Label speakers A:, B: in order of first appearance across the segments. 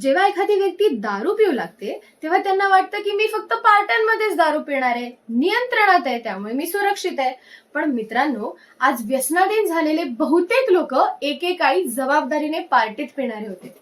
A: जेव्हा एखादी व्यक्ती दारू पिऊ लागते तेव्हा त्यांना वाटतं की मी फक्त पार्ट्यांमध्येच दारू पिणार आहे. नियंत्रणात आहे त्यामुळे मी सुरक्षित आहे. पण मित्रांनो आज व्यसनाधीन झालेले बहुतेक लोक एकेकाळी जबाबदारीने पार्टीत पिणारे होते.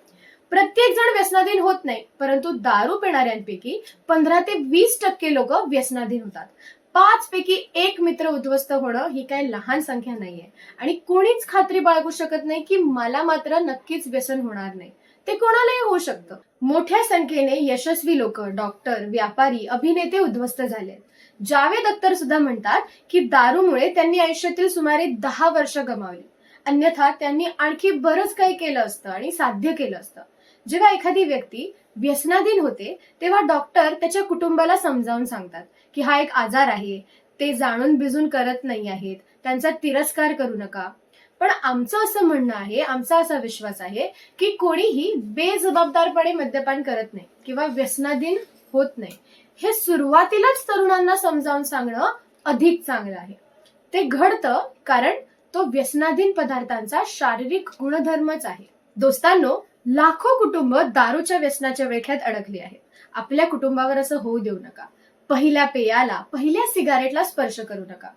A: प्रत्येक जण व्यसनाधीन होत नाही परंतु दारू पिणाऱ्यांपैकी पंधरा ते वीस टक्के लोक व्यसनाधीन होतात. पाच पैकी एक मित्र उद्ध्वस्त होणं ही काही लहान संख्या नाहीये. आणि कोणीच खात्री बाळगू शकत नाही की मला मात्र नक्कीच व्यसन होणार नाही. ते कोणालाही होऊ शकतं. मोठ्या संख्येने यशस्वी लोक डॉक्टर व्यापारी अभिनेते उद्ध्वस्त झालेत. जावेद अख्तर सुद्धा म्हणतात की दारूमुळे त्यांनी आयुष्यातील सुमारे दहा वर्ष गमावली. अन्यथा त्यांनी आणखी बरंच काही केलं असतं आणि साध्य केलं असतं. जेव्हा एखादी व्यक्ती व्यसनाधीन होते तेव्हा डॉक्टर त्याच्या कुटुंबाला समजावून सांगतात की हा एक आजार आहे ते जाणून बिजून करत नाही आहेत त्यांचा तिरस्कार करू नका पण आमचं असं म्हणणं आहे आमचा असा विश्वास आहे की कोणीही बेजबाबदारपणे मद्यपान करत नाही किंवा व्यसनाधीन होत नाही. हे सुरुवातीलाच तरुणांना समजावून सांगणं अधिक चांगलं आहे. ते घडतं कारण तो व्यसनाधीन पदार्थांचा शारीरिक गुणधर्मच आहे. दोस्तांनो लाखो कुटुंब दारूच्या व्यसनाच्या वेख्यात अडकली आहेत. आपल्या कुटुंबावर असं होऊ देऊ नका. पहिल्या पेयाला पहिल्या सिगारेटला स्पर्श करू नका.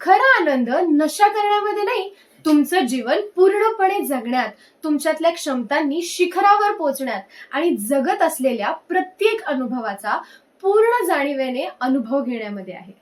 A: खरा आनंद नशा करण्यामध्ये नाही तुमचं जीवन पूर्णपणे जगण्यात तुमच्यातल्या क्षमतांनी शिखरावर पोचण्यात आणि जगत असलेल्या प्रत्येक अनुभवाचा पूर्ण जाणीवेने अनुभव घेण्यामध्ये आहे.